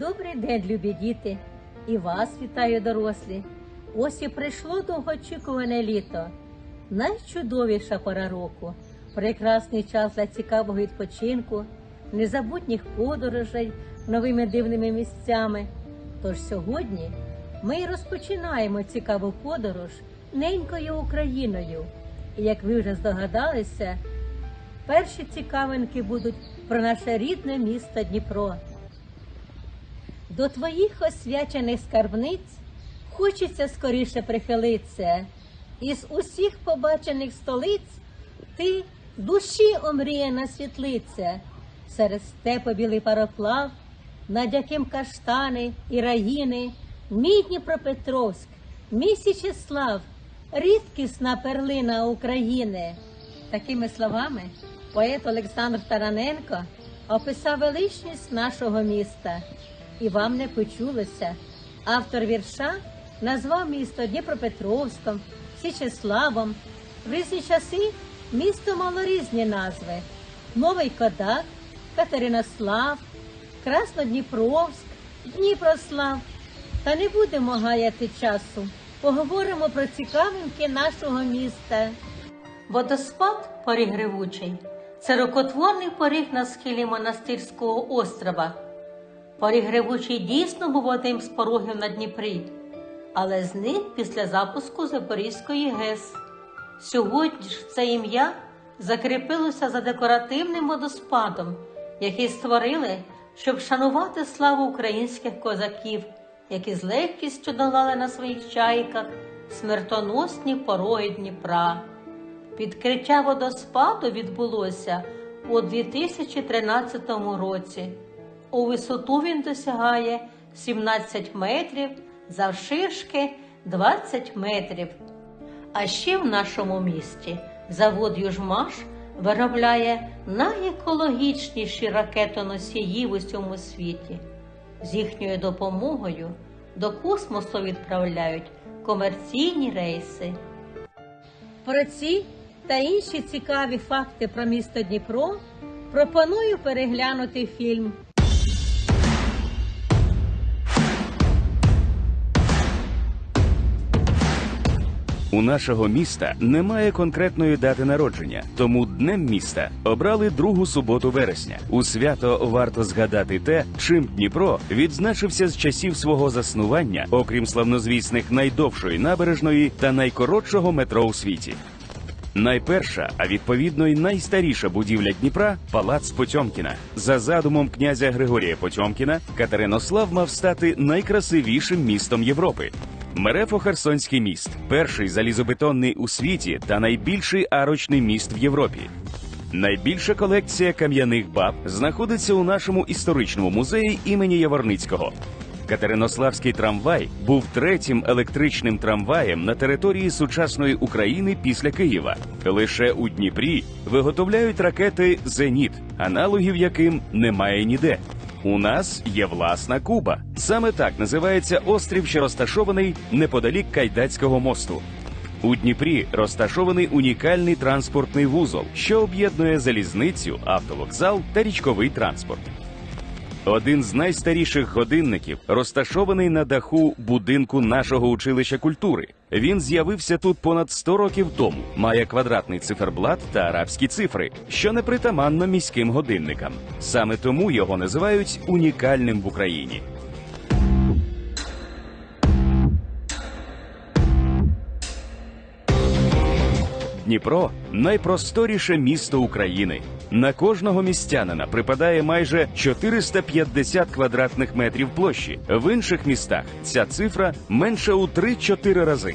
Добрий день, любі діти! І вас вітаю, дорослі! Ось і прийшло довгоочікуване літо. Найчудовіша пора року, прекрасний час для цікавого відпочинку, незабутніх подорожей новими дивними місцями. Тож сьогодні ми розпочинаємо цікаву подорож ненькою Україною. І як ви вже здогадалися, перші цікавинки будуть про наше рідне місто Дніпро. До твоїх освячених скарбниць хочеться скоріше прихилитися. Із усіх побачених столиць ти душі омріяна світлиця, серед степу білий пароплав, над яким каштани і раїни, мій Дніпропетровськ, мій Січеслав, рідкісна перлина України. Такими словами поет Олександр Тараненко описав величність нашого міста. І вам не почулося. Автор вірша назвав місто Дніпропетровськом, Січеславом. В різні часи місто мало різні назви: Новий Кодак, Катеринослав, Краснодніпровськ, Дніпрослав. Та не будемо гаяти часу. Поговоримо про цікавинки нашого міста. Водоспад поріг ревучий це рукотворний поріг на схилі монастирського острова. Поріг Гривучий дійсно був одним з порогів на Дніпрі, але зник після запуску Запорізької ГЕС. Сьогодні ж це ім'я закріпилося за декоративним водоспадом, який створили, щоб шанувати славу українських козаків, які з легкістю долали на своїх чайках смертоносні пороги Дніпра. Відкриття водоспаду відбулося у 2013 році. У висоту він досягає 17 метрів, завширшки 20 метрів. А ще в нашому місті завод Южмаш виробляє найекологічніші ракетоносії в усьому світі. З їхньою допомогою до космосу відправляють комерційні рейси. Про ці та інші цікаві факти про місто Дніпро пропоную переглянути фільм. У нашого міста немає конкретної дати народження, тому днем міста обрали другу суботу вересня. У свято варто згадати те, чим Дніпро відзначився з часів свого заснування, окрім славнозвісних найдовшої набережної та найкоротшого метро у світі. Найперша, а відповідно й найстаріша будівля Дніпра палац Потьомкіна. За задумом князя Григорія Потьомкіна, Катеринослав мав стати найкрасивішим містом Європи. Мерефо-Херсонський міст перший залізобетонний у світі та найбільший арочний міст в Європі. Найбільша колекція кам'яних баб знаходиться у нашому історичному музеї імені Яворницького. Катеринославський трамвай був третім електричним трамваєм на території сучасної України після Києва. Лише у Дніпрі виготовляють ракети Зеніт, аналогів яким немає ніде. У нас є власна Куба. Саме так називається острів, що розташований неподалік Кайдацького мосту. У Дніпрі розташований унікальний транспортний вузол, що об'єднує залізницю, автовокзал та річковий транспорт. Один з найстаріших годинників розташований на даху будинку нашого училища культури. Він з'явився тут понад 100 років тому. Має квадратний циферблат та арабські цифри, що не притаманно міським годинникам. Саме тому його називають унікальним в Україні. Дніпро найпросторіше місто України. На кожного містянина припадає майже 450 квадратних метрів площі. В інших містах ця цифра менша у 3-4 рази.